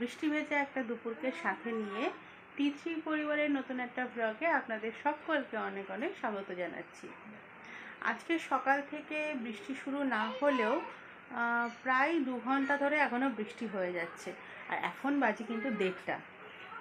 বৃষ্টি ভেজা একটা দুপুরকে সাথে নিয়ে থ্রি পরিবারের নতুন একটা ব্লগে আপনাদের সকলকে অনেক অনেক স্বাগত জানাচ্ছি। আজকে সকাল থেকে বৃষ্টি শুরু না হলেও প্রায় দু ঘণ্টা ধরে এখনও বৃষ্টি হয়ে যাচ্ছে। আর এখন বাজে কিন্তু দেড়টা।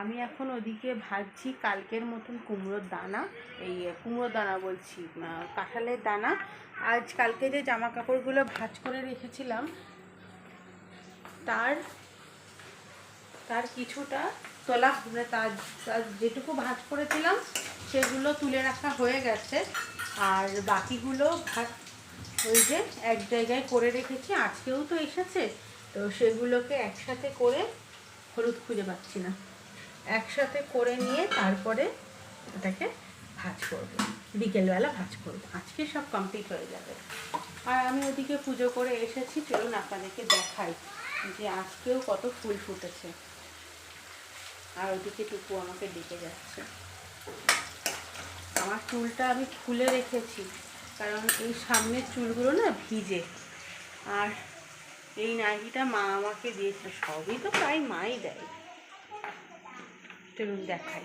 আমি এখন ওদিকে ভাজছি কালকের মতন কুমড়োর দানা, এই কুমড়োর দানা বলছি কাঁঠালের দানা। আজ কালকে যে জামা কাপড়গুলো ভাজ করে রেখেছিলাম, তার তার কিছুটা তোলা মানে তার যেটুকু ভাজ করেছিলাম, সেগুলো তুলে রাখা হয়ে গেছে। আর বাকিগুলো ভাজ ওই যে এক জায়গায় করে রেখেছি, আজকেও তো এসেছে, তো সেগুলোকে একসাথে করে হলুদ খুঁজে পাচ্ছি না। একসাথে করে নিয়ে তারপরে ওটাকে ভাজ করব, বিকেলবেলা ভাজ করব। আজকে সব কমপ্লিট হয়ে যাবে। আর আমি ওদিকে পুজো করে এসেছি, চলুন আপনাদেরকে দেখাই যে আজকেও কত ফুল ফুটেছে। আর ওদিকে টুকু আমাকে ডেকে যাচ্ছে। আমার চুলটা আমি খুলে রেখেছি, কারণ এই সামনের চুলগুলো না ভিজে। আর এই নাইটিটা মা আমাকে দিয়েছে, সবই তো প্রায় মাই দেয়। চলুন দেখাই।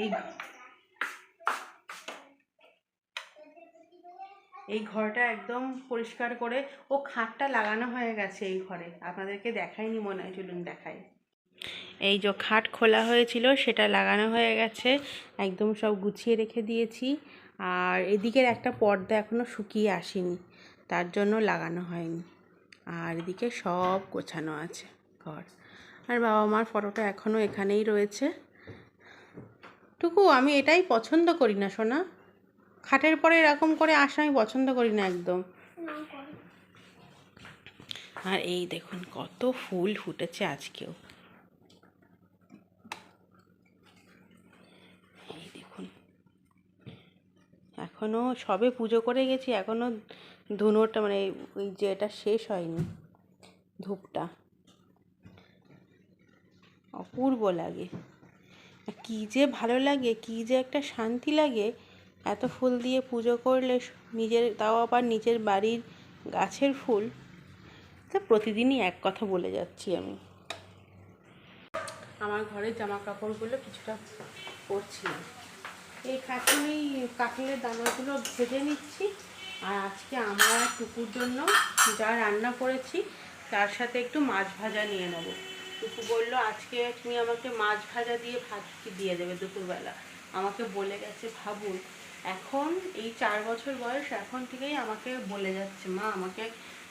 এই এই ঘরটা একদম পরিষ্কার করে, ও খাটটা লাগানো হয়ে গেছে এই ঘরে। আপনাদেরকে দেখাইনি মনে হয়, চলুন দেখাই। এই যে খাট খোলা হয়েছিল সেটা লাগানো হয়ে গেছে। একদম সব গুছিয়ে রেখে দিয়েছি। আর এদিকের একটা পর্দা এখনও শুকিয়ে আসেনি তার জন্য লাগানো হয়নি। আর এদিকে সব গোছানো আছে ঘর। আর বাবা মার ফটোটা এখনও এখানেই রয়েছে। টুকু আমি এটাই পছন্দ করি না সোনা। খাটের পরে এরকম করে আসা আমি পছন্দ করি না একদম। আর এই দেখুন কত ফুল ফুটেছে আজকেও এই দেখুন এখনও সবে পুজো করে গেছি এখনও ধুনোটা মানে ওই যে এটা শেষ হয়নি, ধূপটা। অপূর্ব লাগে। কী যে ভালো লাগে, কী যে একটা শান্তি লাগে, এত ফুল দিয়ে পুজো করলে নিজের, তাও আবার নিজের বাড়ির গাছের ফুল। তা প্রতিদিনই এক কথা বলে যাচ্ছি আমি। আমার ঘরের জামা কাপড়গুলো কিছুটা পরছিলাম। এই এই কাঁঠালের দানাগুলো ভেজে নিচ্ছি। আর আজকে আমার টুকুর জন্য যা রান্না করেছি, তার সাথে একটু মাছ ভাজা নিয়ে নেব। টুকু বলল, আজকে তুমি আমাকে মাছ ভাজা দিয়ে ভাত দিয়ে দেবে দুপুরবেলা? আমাকে বলে গেছে, ভাবুন, এখন এই চার বছর বয়স, এখন থেকেই আমাকে বলে যাচ্ছে, মা, আমাকে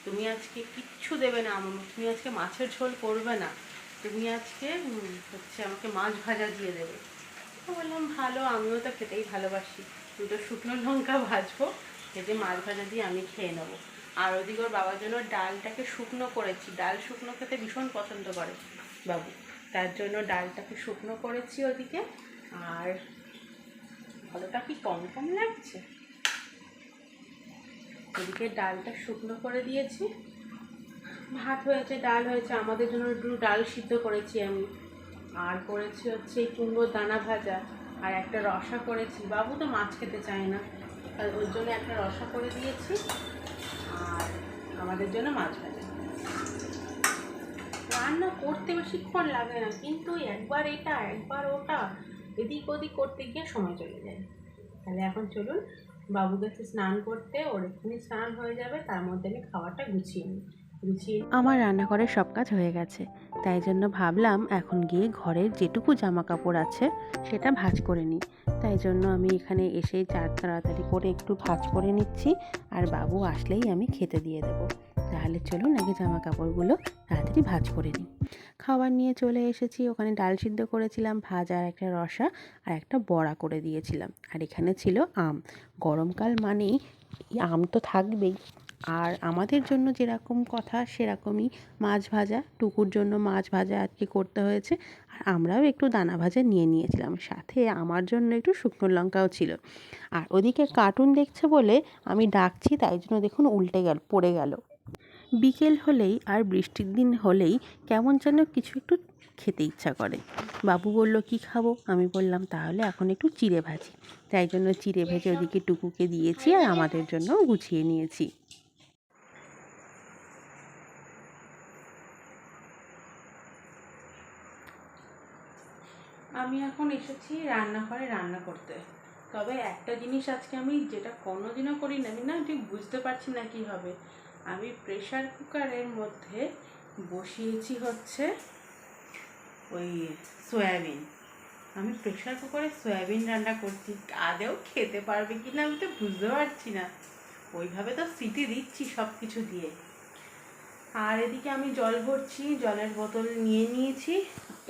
তুমি আজকে কিচ্ছু দেবে না তুমি আজকে মাছের ঝোল করবে না। তুমি আজকে হচ্ছে আমাকে মাছ ভাজা দিয়ে দেবে। বললাম, ভালো, আমিও তো খেতেই ভালোবাসি। দুটো শুকনো লঙ্কা ভাজবো, ভেজে মাছ ভাজা দিয়ে আমি খেয়ে নেব। আর ওদিকে ওর বাবার জন্য ডালটাকে শুকনো করেছি। ডাল শুকনো খেতে ভীষণ পছন্দ করে বাবু। তার জন্য ডালটাকে শুকনো করেছি ওদিকে। আর ভালোটা কি কম কম লাগছে? ওদিকে ডালটা শুকনো করে দিয়েছি। ভাত হয়েছে, ডাল হয়েছে। আমাদের জন্য একটু ডাল সিদ্ধ করেছি আমি। আর করেছি হচ্ছে কুমড়োর দানা ভাজা আর একটা রসা করেছি। বাবু তো মাছ খেতে চায় না। আর ওর জন্য একটা রসা করে দিয়েছি আর আমাদের জন্য মাছ ভাজা। রান্না করতে বেশিক্ষণ লাগে না, কিন্তু একবার এটা, একবার ওটা, এদিক ওদিক করতে গিয়ে সময় চলে যায়। তাহলে এখন চলুন বাবু গেছে স্নান করতে, ওর এক্ষুনি স্নান হয়ে যাবে, তার মধ্যে আমি খাবারটা গুছিয়ে নিই। আমার রান্নাঘরের সব কাজ হয়ে গেছে। তাই জন্য ভাবলাম এখন গিয়ে ঘরের যেটুকু জামা কাপড় আছে, সেটা ভাজ করে নিই। তাই জন্য আমি এখানে এসে চার তাড়াতাড়ি করে একটু ভাজ করে নিচ্ছি আর বাবু আসলেই আমি খেতে দিয়ে দেবো। তাহলে চলুন আগে জামা কাপড়গুলো তাড়াতাড়ি ভাঁজ করে নিই। খাবার নিয়ে চলে এসেছি, ওখানে ডাল সিদ্ধ করেছিলাম, ভাজা একটা রসা আর একটা বড়া করে দিয়েছিলাম। আর এখানে ছিল আম। গরমকাল মানেই আম তো থাকবেই। আর আমাদের জন্য যেরকম কথা, সেরকমই মাছ ভাজা, টুকুর জন্য মাছ ভাজা আজকে করতে হয়েছে। আর আমরাও একটু দানা ভাজা নিয়ে নিয়েছিলাম। সাথে আমার জন্য একটু শুকনো লঙ্কাও ছিল। আর ওদিকে কার্টুন দেখছে বলে আমি ডাকছি, তাই জন্য দেখুন উল্টে গেল, পড়ে গেল। বিকেল হলেই আর বৃষ্টির দিন হলেই কেমন যেন কিছু একটু খেতে ইচ্ছা করে। বাবু বলল, কি খাব? আমি বললাম, তাহলে এখন একটু চিড়ে ভাজি। তাই জন্য চিড়ে ভেজে ওদিকে টুকুকে দিয়েছি আর আমাদের জন্য গুছিয়ে নিয়েছি। আমি এখন এসেছি রান্নাঘরে রান্না করতে। তবে একটা জিনিস আজকে আমি যেটা কোনোদিনও করি না আমি না ঠিক বুঝতে পারছি না কি হবে আমি প্রেশার কুকারের মধ্যে বসিয়েছি হচ্ছে ওই সয়াবিন। আমি প্রেশার কুকারে সয়াবিন রান্না করছি। আদেও খেতে পারবে কি না আমি তো বুঝতে পারছি না। ওইভাবে তো সিটি দিচ্ছি সব কিছু দিয়ে। আর এদিকে আমি জল ভরছি, জলের বোতল নিয়ে নিয়েছি।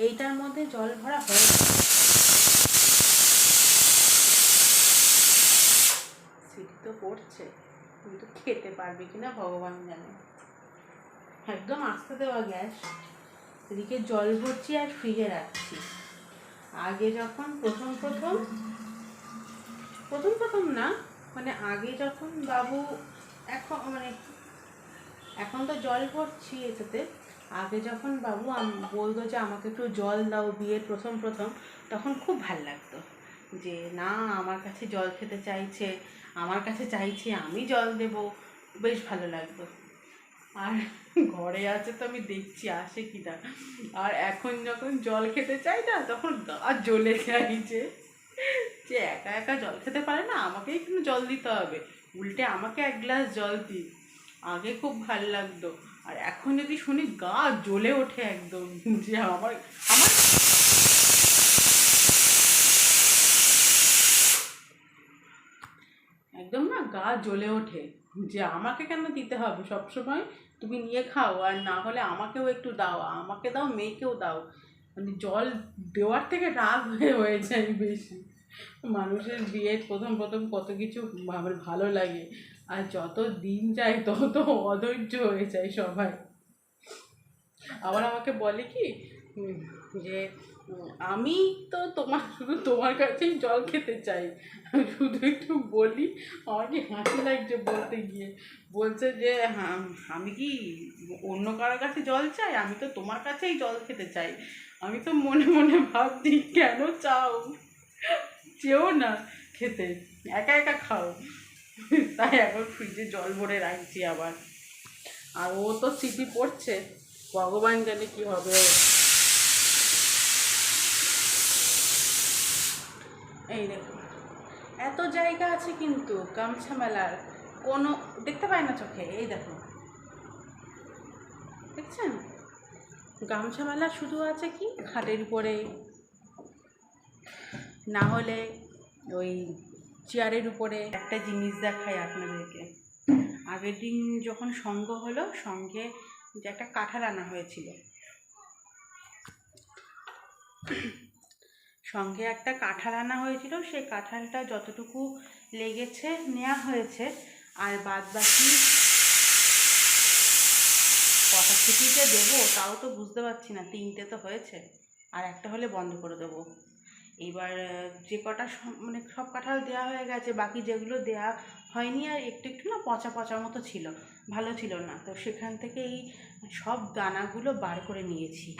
এইটার মধ্যে জল ভরা হয়ে। সিটি তো পড়ছে কিন্তু খেতে পারবে কিনা ভগবান জানে একদম আস্তে দেওয়া গ্যাস, এদিকে জল ভরছি আর ফ্রিজে রাখছি আগে যখন প্রথম প্রথম প্রথম প্রথম না মানে আগে যখন বাবু এখন মানে এখন তো জল ভরছি এটাতে আগে যখন বাবু বলতো যে আমাকে একটু জল দাও বিয়ের প্রথম প্রথম, তখন খুব ভালো লাগতো। যে না, আমার কাছে জল খেতে চাইছে, আমার কাছে চাইছে, আমি জল দেব। বেশ ভালো লাগতো আর ঘরে আছে তো আমি দেখছি, আসে কি না। আর এখন যখন জল খেতে চাই না, তখন গা জ্বলে যায় যে যে একা একা জল খেতে পারে না, আমাকেই কিন্তু জল দিতে হবে? উল্টে আমাকে এক গ্লাস জল দিই আগে খুব ভালো লাগতো। আর এখন যদি শুনি, গা জ্বলে ওঠে একদম। যে আমার আমার একদম না গা জ্বলে ওঠে। যে আমাকে কেন দিতে হবে? সবসময় তুমি নিয়ে খাও, আর না হলে আমাকেও একটু দাও। আমাকে দাও, মেয়েকেও দাও। মানে জল দেওয়ার থেকে রাগ হয়ে হয়ে যায় বেশি। মানুষের বিয়ে প্রথম প্রথম কত কিছু আমার ভালো লাগে। আর যত দিন যায় তত অধৈর্য হয়ে যায় সবাই। আবার আমাকে বলে কি যে আমি তো তোমার, শুধু তোমার কাছেই জল খেতে চাই। শুধু একটু বলি, আমাকে হাসি লাগছে বলতে গিয়ে। বলছে যে হ্যাঁ আমি কি অন্য কারোর কাছে জল চাই? আমি তো তোমার কাছেই জল খেতে চাই। আমি তো মনে মনে ভাবছি, কেন চাও? চেও না খেতে, একা একা খাও। তাই এখন ফ্রিজে জল ভরে রাখছি আবার। আর ও তো সিটি পড়ছে, ভগবান জানে কি হবে এই দেখো, এত জায়গা আছে কিন্তু গামছা মেলার, কোনো, দেখতে পায় না চোখে, এই দেখো। দেখছেন? গামছা মেলা শুধু আছে কি? খাটের উপরে। না হলে ওই চেয়ারের উপরে একটা জিনিস দেখাই আপনাদেরকে। আগের দিন যখন সঙ্গ হলো, সঙ্গে যে একটা কাঁঠাল আনা হয়েছিল। সঙ্গে একটা কাঁঠাল আনা হয়েছিল, সেই কাঁঠালটা যতটুকু লেগেছে নেওয়া হয়েছে, আর বাদ বাকি কটা ছুটিতে দেবো, তাও তো বুঝতে পারছি না, তিনটে তো হয়েছে, আর একটা হলে বন্ধ করে দেবো। এবার যে কটা মানে সব কাঁঠাল দেওয়া হয়ে গেছে, বাকি যেগুলো দেওয়া হয়নি আর একটু একটু না পচা পচা মতো ছিল, ভালো ছিল না। তো সেখান থেকে এই সব দানাগুলো বার করে নিয়েছি।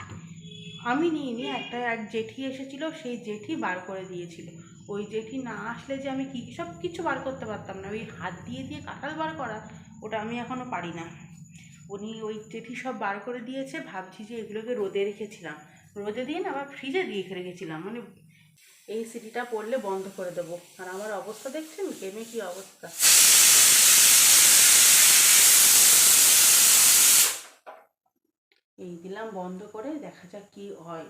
আমি নিইনি একটা এক জেঠি এসেছিল, সেই জেঠি বার করে দিয়েছিল। ওই জেঠি না আসলে যে আমি কি, সব কিছু বার করতে পারতাম না। ওই হাত দিয়ে দিয়ে কাঁঠাল বার করা, ওটা আমি এখনও পারি না। উনি ওই জেঠি সব বার করে দিয়েছে, ভাবছি যে এগুলোকে রোদে রেখেছিলাম। রোদে দিয়ে না আবার ফ্রিজে দিয়ে রেখেছিলাম। মানে এই সিটিটা পড়লে বন্ধ করে দেবো। আর আমার অবস্থা দেখছেন? গেমে কি অবস্থা? এই দিলাম বন্ধ করে, দেখা যাক কি হয়।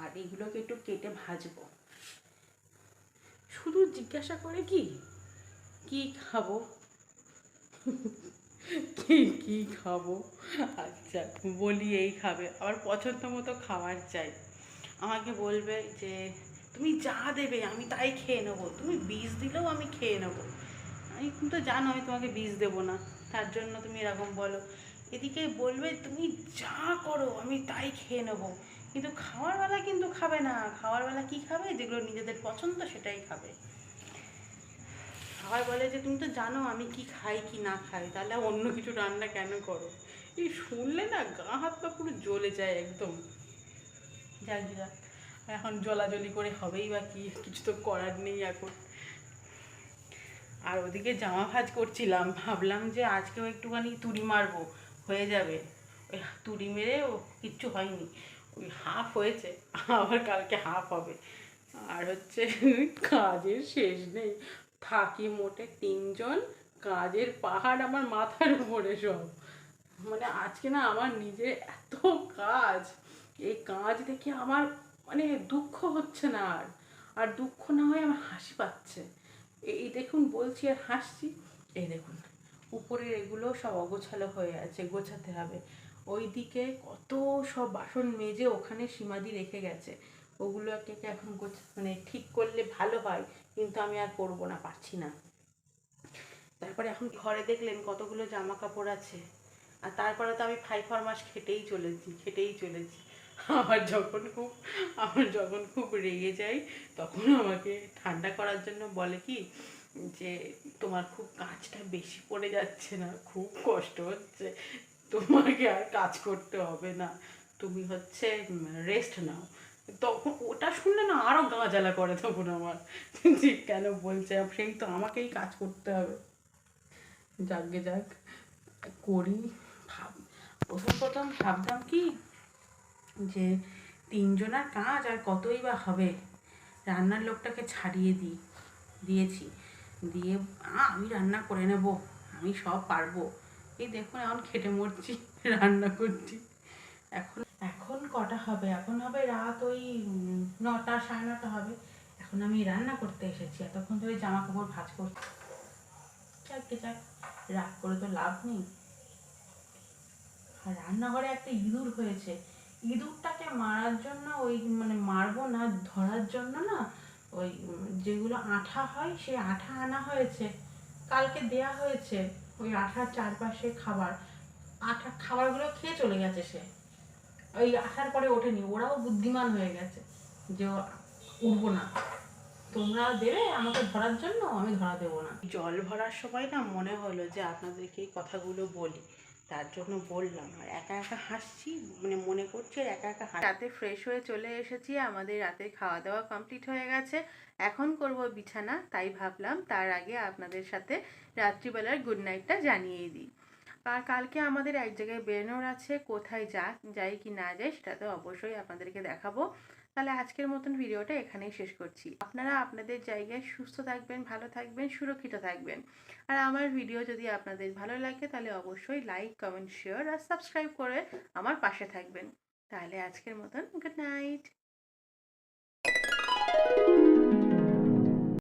আর এগুলোকে একটু কেটে ভাজবো। শুধু জিজ্ঞাসা করে কি? কি খাব? কি কি খাব? আচ্ছা বলি এই খাবে। আবার পছন্দ মতো খাবার চাই। আমাকে বলবে যে তুমি যা দেবে, আমি তাই খেয়ে নেব। তুমি বীজ দিলেও আমি খেয়ে নেব। আমি তুমি তো জানো, আমি তোমাকে বীজ দেবো না। তার জন্য তুমি এরকম বলো। এদিকে বলবে, তুমি যা করো, আমি তাই খেয়ে নেব। কিন্তু খাওয়ার বেলা কিন্তু খাবে না। খাওয়ার বেলা কি খাবে? যেগুলো নিজেদের পছন্দ, সেটাই খাবে। আবার বলে যে, তুমি তো জানো, আমি কি খাই, কি না খাই? তাহলে অন্য কিছু রান্না কেন করো? এই শুনলে না গা হাত পা পুরো জ্বলে যায় একদম। যাক যাক এখন জলাজলি করে হবেই বা কি? কিছু তো করার নেই এখন। আর ওদিকে জামা ভাজ করছিলাম। ভাবলাম যে আজকেও একটুখানি তুড়ি মারবো। হয়ে যাবে। ওই তুড়ি মেরে ও কিচ্ছু হয়নি। ওই হাফ হয়েছে। আবার কালকে হাফ হবে। আর হচ্ছে কাজের শেষ নেই। থাকি মোটে তিনজন। কাজের পাহাড় আমার মাথার উপরে সব। মানে আজকে না আমার নিজের এত কাজ। এই কাজ দেখে আমার মানে দুঃখ হচ্ছে না আর। আর দুঃখ না হয়ে আমার হাসি পাচ্ছে। এই দেখুন বলছি আর হাসছি। এই দেখুন, উপরের এগুলো সব অগোছালো হয়ে আছে, গোছাতে হবে। ওইদিকে কত সব বাসন মেজে ওখানে সীমাদি রেখে গেছে। ওগুলো একে এখন গোছ মানে ঠিক করলে ভালো হয়, কিন্তু আমি আর করব না, পারছি না। তারপরে এখন ঘরে দেখলেন কতগুলো জামা কাপড় আছে। আর তারপরে তো আমি ফাইভ ফর মাস খেটেই চলেছি খেটেই চলেছি। আমার যখন খুব, আমার যখন খুব রেগে যাই তখন আমাকে ঠান্ডা করার জন্য বলে কি, যে তোমার খুব কাজটা বেশি পড়ে যাচ্ছে না, খুব কষ্ট হচ্ছে, তোমাকে আর কাজ করতে হবে না, তুমি হচ্ছে রেস্ট নাও। তখন ওটা শুনলে না আরও গা জ্বালা করে তখন আমার, যে কেন বলছে, সেই তো আমাকেই কাজ করতে হবে। যাকগে যাক, করি প্রথম প্রথম ভাবতাম কি যে তিনজনের কাজ আর কতই বা হবে, রান্নার লোকটাকে ছাড়িয়ে দিই, দিয়েছি। দিয়ে আমি রান্না করে নেব, আমি সব পারব। এই দেখুন এখন খেটে মরছি, রান্না করছি। এখন এখন কটা হবে? এখন হবে রাত ওই নটা, সাড়ে নটা হবে। এখন আমি রান্না করতে এসেছি, এতক্ষণ ধরে জামা কাপড় ভাঁজ করছি। যাকে যাক, রাগ করে তো লাভ নেই। আর রান্নাঘরে একটা ইঁদুর হয়েছে। ইঁদুরটাকে মারার জন্য, ওই মানে মারবো না, ধরার জন্য না, ওই যেগুলো আঠা হয়, সেই আঠা আনা হয়েছে। কালকে দেয়া হয়েছে, ওই আঠার চারপাশে খাবার। আঠা, খাবারগুলো খেয়ে চলে গেছে সে। ওই আসার পরে ওঠেনি, ওরাও বুদ্ধিমান হয়ে গেছে যে উঠবো না। তোমরা দেবে আমাকে ধরার জন্য, আমি ধরা দেবো না। জল ভরার সময় না মনে হলো যে আপনাদেরকে এই কথাগুলো বলি। তার জন্য বললাম, আর একা একা হাসছি? মানে মনে করছি আর একা একা রাতে ফ্রেশ হয়ে চলে এসেছি, আমাদের রাতে খাওয়া দাওয়া কমপ্লিট হয়ে গেছে। এখন করব বিছানা, তাই ভাবলাম তার আগে আপনাদের সাথে রাত্রিবেলার গুড নাইটটা জানিয়ে দিই। আর কালকে আমাদের এক জায়গায় বেরোনোর আছে, কোথায় যা, যাই কি না যাই সেটা তো অবশ্যই আপনাদেরকে দেখাবো। তাহলে আজকের মতন ভিডিওটা এখানেই শেষ করছি। আপনারা আপনাদের জায়গায় সুস্থ থাকবেন, ভালো থাকবেন, সুরক্ষিত থাকবেন। আর আমার ভিডিও যদি আপনাদের ভালো লাগে তাহলে অবশ্যই লাইক কমেন্ট শেয়ার আর সাবস্ক্রাইব করে আমার পাশে থাকবেন। তাহলে আজকের মতন গুড নাইট